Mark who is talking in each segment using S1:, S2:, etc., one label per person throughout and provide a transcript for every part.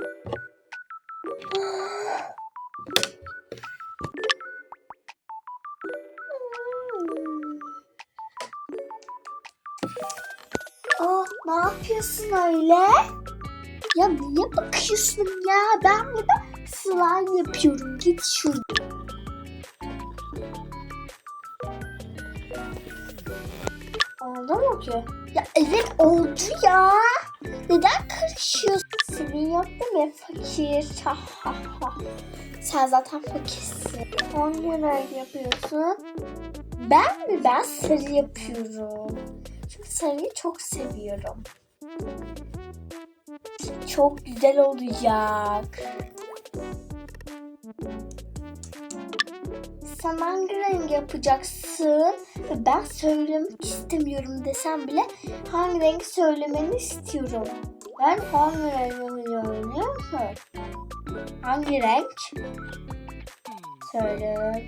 S1: Aa, ne yapıyorsun öyle? Ya niye bakıyorsun ya? Ben burada slime yapıyorum. Git şuradan. Oldu mu ki? Ya evet oldu ya. Neden karışıyorsun? Yok değil fakir? Ha ha ha. Sen zaten fakirsin. Hangi renk yapıyorsun? Ben mi? Ben sarı yapıyorum. Çünkü sarıyı çok seviyorum. Çok güzel olacak. Sen hangi renk yapacaksın? Ve Ben söylemek istemiyorum desem bile hangi renk söylemeni istiyorum. Ben hangi renk yapacağım biliyor musun? Hangi renk? Söyle.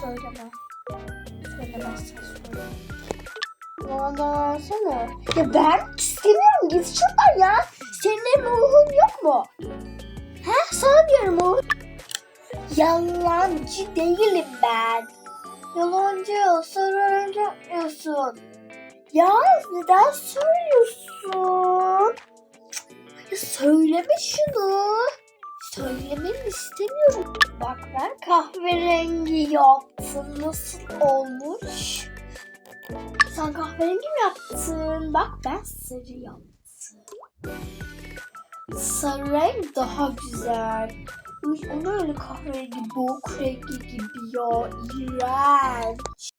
S1: Söyleme. Söylemezsen söyle. Bana versene. Ya ben istemiyorum. Git şuradan ya. Senin ruhun yok mu? He sana diyorum o. Yalancı değilim ben. Yalancı sarıncı yapıyorsun. Ya neden söylüyorsun? Ya söyleme şunu. Söylemeni istemiyorum. Bak ben kahverengi yaptım. Nasıl olmuş? Sen kahverengi mi yaptın? Bak ben sarı yaptım. Sarı renk daha güzel. O ne öyle kahverengi, boğuk rengi gibi ya. İğrenç.